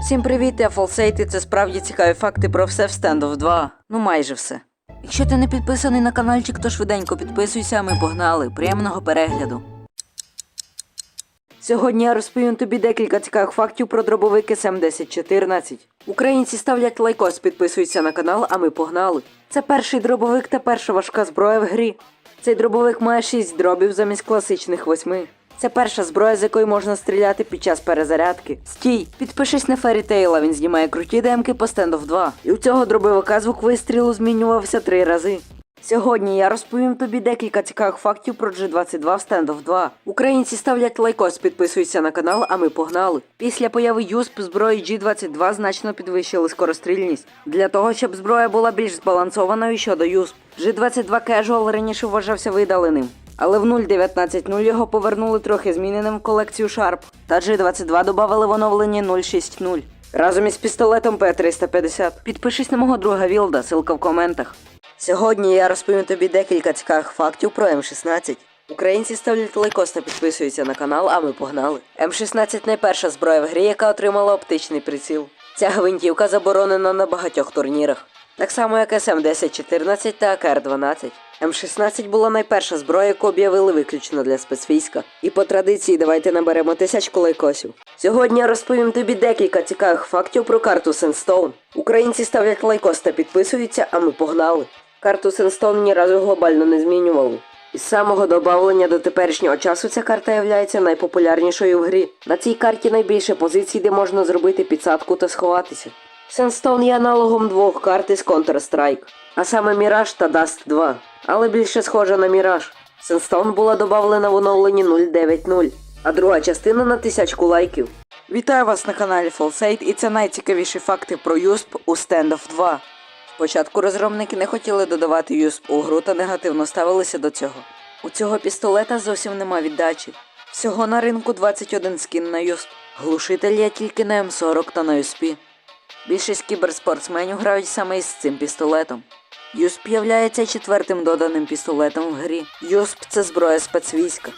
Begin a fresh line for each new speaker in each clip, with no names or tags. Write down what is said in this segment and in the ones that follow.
Всім привіт, я Фолсейт, і це справді цікаві факти про все в Standoff 2. Ну майже все. Якщо ти не підписаний на каналчик, то швиденько підписуйся, а ми погнали. Приємного перегляду. Сьогодні я розповім тобі декілька цікавих фактів про дробовик СМ1014. Українці ставлять лайкос, підписуються на канал, а ми погнали. Це перший дробовик та перша важка зброя в грі. Цей дробовик має 6 дробів замість класичних 8. Це перша зброя, з якої можна стріляти під час перезарядки. Стій, підпишись на Фері Тейла, він знімає круті демки по Standoff 2. І у цього дробовика звук вистрілу змінювався три рази. Сьогодні я розповім тобі декілька цікавих фактів про G22 в Standoff 2. Українці ставлять лайкос, підписуються на канал, а ми погнали. Після появи юсп зброї G22 значно підвищили скорострільність. Для того, щоб зброя була більш збалансованою щодо юсп. G22 Casual раніше вважався видаленим. Але в 0.19.0 його повернули трохи зміненим в колекцію Sharp. Та G22 додали в оновленні 0.6.0. Разом із пістолетом P350. Підпишись на мого друга Вілда, ссылка в коментах. Сьогодні я розповім тобі декілька цікавих фактів про М16. Українці ставлять лайкос та підписуються на канал, а ми погнали. М16 найперша зброя в грі, яка отримала оптичний приціл. Ця гвинтівка заборонена на багатьох турнірах. Так само як СМ1014 та АКР-12. М16 була найперша зброя, яку об'явили виключно для спецвійська. І по традиції давайте наберемо тисячку лайкосів. Сьогодні я розповім тобі декілька цікавих фактів про карту Сенстоун. Українці ставлять лайкос та підписуються, а ми погнали. Карту Сенстоун ні разу глобально не змінювали. Із самого добавлення до теперішнього часу ця карта є найпопулярнішою в грі. На цій карті найбільше позицій, де можна зробити підсадку та сховатися. Сенстоун є аналогом двох карт із Counter-Strike, а саме Mirage та Dust 2, але більше схожа на Mirage. Сенстоун була додавлена в оновленні 0.9.0, а друга частина на тисячку лайків. Вітаю вас на каналі Фолсейт, і це найцікавіші факти про USP у Standoff 2. Спочатку розробники не хотіли додавати USP у гру та негативно ставилися до цього. У цього пістолета зовсім нема віддачі. Всього на ринку 21 скін на USP. Глушитель є тільки на М40 та на USP. Більшість кіберспортсменів грають саме із цим пістолетом. Юсп являється четвертим доданим пістолетом в грі. Юсп це зброя спецвійська.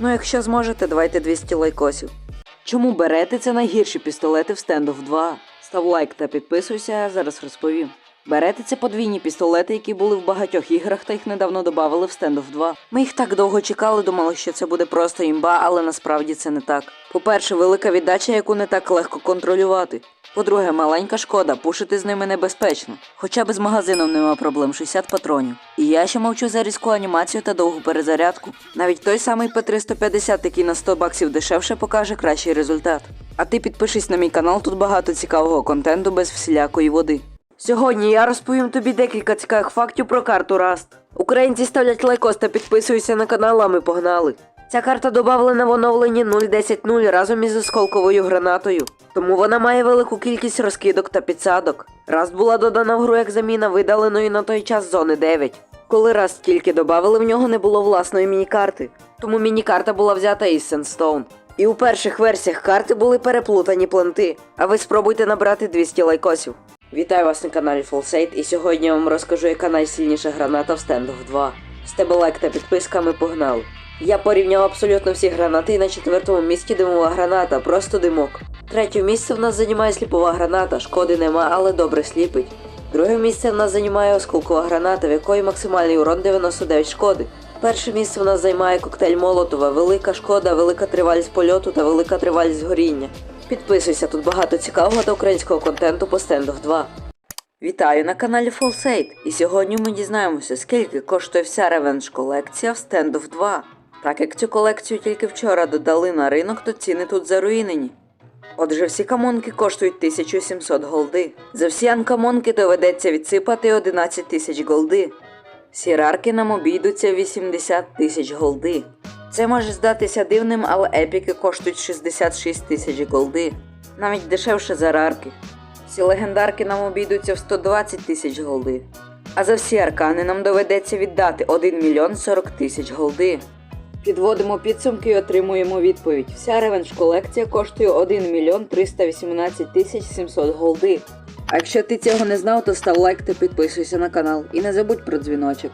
Ну, якщо зможете, давайте 200 лайкосів. Чому берете це найгірші пістолети в Standoff 2? Став лайк та підписуйся, зараз розповім. Берете це подвійні пістолети, які були в багатьох іграх та їх недавно додавали в Standoff 2. Ми їх так довго чекали, думали, що це буде просто імба, але насправді це не так. По-перше, велика віддача, яку не так легко контролювати. По-друге, маленька шкода, пушити з ними небезпечно. Хоча б з магазином нема проблем 60 патронів. І я ще мовчу за різку анімацію та довгу перезарядку. Навіть той самий П350, який на 100 баксів дешевше, покаже кращий результат. А ти підпишись на мій канал, тут багато цікавого контенту без всілякої води. Сьогодні я розповім тобі декілька цікавих фактів про карту Rust. Українці ставлять лайкос та підписуються на канал, а ми погнали. Ця карта додавлена в оновленні 0.10.0 разом із осколковою гранатою, тому вона має велику кількість розкидок та підсадок. Rust була додана в гру як заміна видаленої на той час зони 9. Коли Rust тільки додавали, в нього не було власної мінікарти, тому мінікарта була взята із Sandstone. І у перших версіях карти були переплутані пленти, а ви спробуйте набрати 200 лайкосів. Вітаю вас на каналі Fullsate, і сьогодні я вам розкажу, яка найсильніша граната в Standoff 2. З тебе лайк та підписка, ми погнали. Я порівняв абсолютно всі гранати і на четвертому місці димова граната, просто димок. Третє місце в нас займає сліпова граната, шкоди нема, але добре сліпить. Друге місце в нас займає осколкова граната, в якої максимальний урон 99 шкоди. Перше місце в нас займає коктейль Молотова, велика шкода, велика тривалість польоту та велика тривалість горіння. Підписуйся, тут багато цікавого та українського контенту по Standoff 2. Вітаю на каналі Fullsate, і сьогодні ми дізнаємося, скільки коштує вся ревенж колекція в Standoff 2. Так як цю колекцію тільки вчора додали на ринок, то ціни тут заруїнені. Отже, всі камонки коштують 1700 голди. За всі анкамонки доведеться відсипати 11 тисяч голди. Сірарки нам обійдуться 80 тисяч голди. Це може здатися дивним, але епіки коштують 66 тисяч голди, навіть дешевше за рарки. Всі легендарки нам обійдуться в 120 тисяч голди. А за всі аркани нам доведеться віддати 1 мільйон 40 тисяч голди. Підводимо підсумки і отримуємо відповідь. Вся ревенж колекція коштує 1 мільйон 318 тисяч 700 голди. А якщо ти цього не знав, то став лайк та підписуйся на канал. І не забудь про дзвіночок.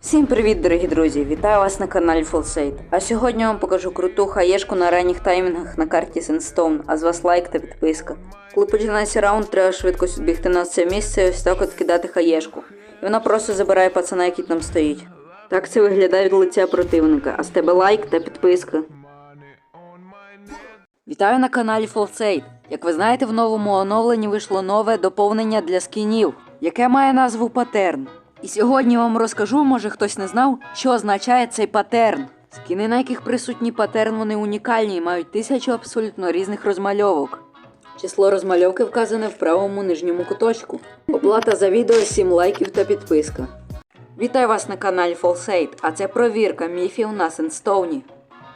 Всім привіт, дорогі друзі! Вітаю вас на каналі Фолсейт. А сьогодні я вам покажу круту хаєшку на ранніх таймінгах на карті Сенстоун, а з вас лайк та підписка. Коли починається раунд, треба швидко бігти на це місце і ось так от кидати хаєшку. І вона просто забирає пацана, який там стоїть. Так це виглядає від лиця противника, а з тебе лайк та підписка. Вітаю на каналі Фолсейт. Як ви знаєте, в новому оновленні вийшло нове доповнення для скінів, яке має назву патерн. І сьогодні вам розкажу, може хтось не знав, що означає цей патерн. Скіни, на яких присутній патерн, вони унікальні і мають тисячу абсолютно різних розмальовок. Число розмальовки вказане в правому нижньому куточку. Оплата за відео 7 лайків та підписка. Вітаю вас на каналі Фолсейт, а це провірка міфів на Сенстоуні.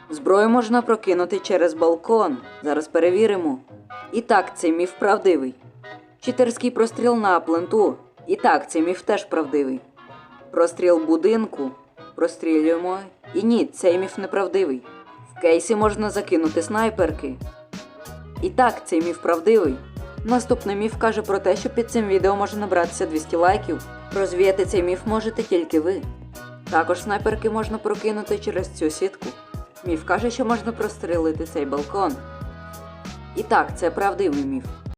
Зброю можна прокинути через балкон. Зараз перевіримо. І так, цей міф правдивий. Читерський простріл на пленту. І так, цей міф теж правдивий. Простріл будинку. Прострілюємо. І ні, цей міф неправдивий. В кейсі можна закинути снайперки. І так, цей міф правдивий. Наступний міф каже про те, що під цим відео може набратися 200 лайків. Розвіяти цей міф можете тільки ви. Також снайперки можна прокинути через цю сітку. Міф каже, що можна прострелити цей балкон. І так, це правдивий міф.